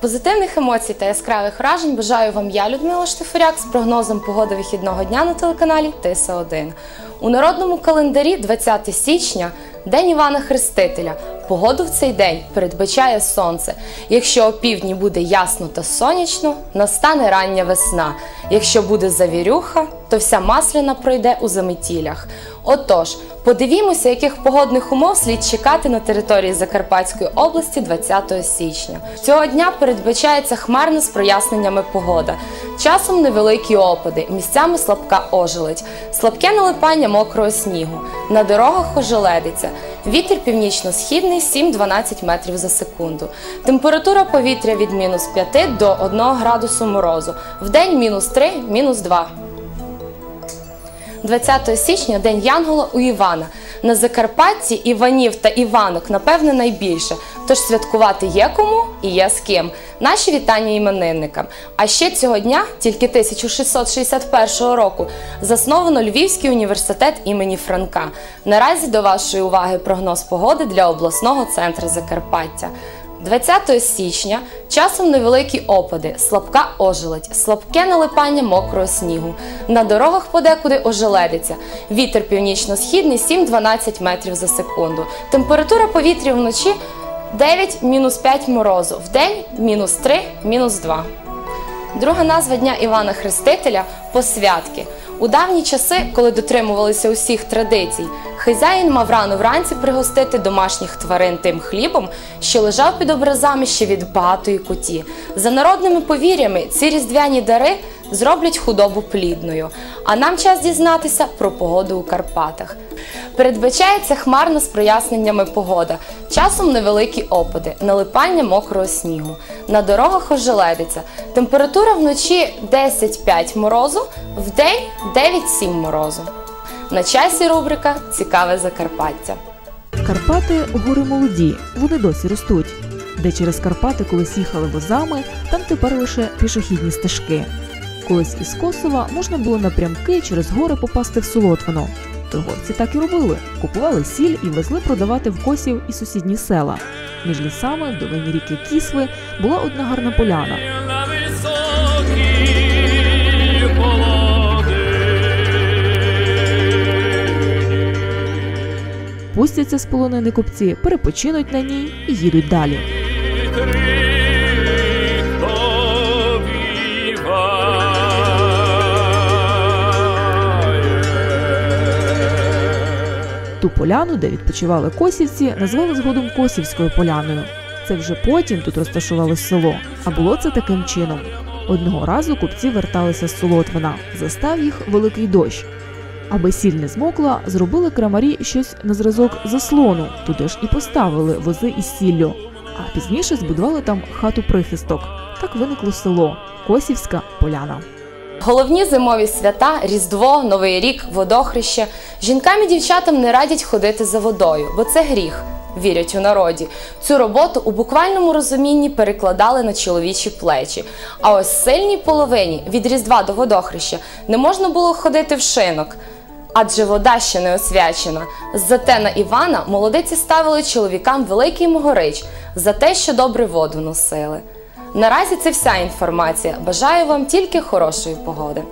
Позитивних емоцій та яскравих вражень бажаю вам я, Людмила Штифоряк, з прогнозом погоди вихідного дня на телеканалі Тиса 1 У народному календарі 20 січня День Івана Хрестителя. Погоду в цей день передбачає сонце. Якщо опівдні буде ясно та сонячно, настане рання весна. Якщо буде завірюха, то вся масляна пройде у заметілях. Отож, подивімося, яких погодних умов слід чекати на території Закарпатської області 20 січня. Цього дня передбачається хмарна з проясненнями погода. Часом невеликі опади, місцями слабка ожеледь, слабке налипання мокрого снігу. На дорогах ожеледиться. Вітер північно-східний 7-12 метрів за секунду. Температура повітря від мінус 5 до 1 градусу морозу. В день мінус 3, мінус 2. 20 січня День Янгола у Івана. На Закарпатті Іванів та Іванок, напевне, найбільше. Тож святкувати є кому і є з ким. Наші вітання іменинникам. А ще цього дня, тільки 1661 року, засновано Львівський університет імені Франка. Наразі до вашої уваги прогноз погоди для обласного центру Закарпаття. 20 січня часом невеликі опади, слабка ожеледь, слабке налипання мокрого снігу. На дорогах подекуди ожеледиться. Вітер північно-східний 7-12 метрів за секунду. Температура повітря вночі 9 мінус 5 морозу, вдень мінус 3, мінус 2. Друга назва Дня Івана Хрестителя посвятки. У давні часи, коли дотримувалися усіх традицій, хазяїн мав рано вранці пригостити домашніх тварин тим хлібом, що лежав під образами ще від багатої куті. За народними повір'ями, ці різдвяні дари зроблять худобу плідною. А нам час дізнатися про погоду у Карпатах. Передбачається хмарна з проясненнями погода, часом невеликі опади, налипання мокрого снігу. На дорогах ожеледиться. Температура вночі 10-5 морозу, вдень 9-7 морозу. На часі рубрика Цікаве Закарпаття. Карпати гори молоді, вони досі ростуть. Де через Карпати колись їхали возами, там тепер лише пішохідні стежки. Колись із Косова можна було напрямки через гори попасти в Солотвино. Торговці так і робили: купували сіль і везли продавати в Косів і сусідні села. Між лісами в долині ріки Кісви була одна гарна поляна. З полонини купці, перепочинуть на ній і їдуть далі. Ту поляну, де відпочивали косівці, назвали згодом Косівською поляною. Це вже потім тут розташувалось село, а було це таким чином. Одного разу купці верталися з Солотвина, застав їх великий дощ. Аби сіль не змокла, зробили крамарі щось на зразок заслону, туди ж і поставили вози із сіллю. А пізніше збудували там хату прихисток. Так виникло село Косівська поляна. Головні зимові свята Різдво, Новий рік, водохреще. Жінкам і дівчатам не радять ходити за водою, бо це гріх. Вірять у народі. Цю роботу у буквальному розумінні перекладали на чоловічі плечі. А ось сильній половині від Різдва до водохреща не можна було ходити в шинок. Адже вода ще не освячена. Зате на Івана молодиці ставили чоловікам великий могорич за те, що добре воду носили. Наразі це вся інформація. Бажаю вам тільки хорошої погоди.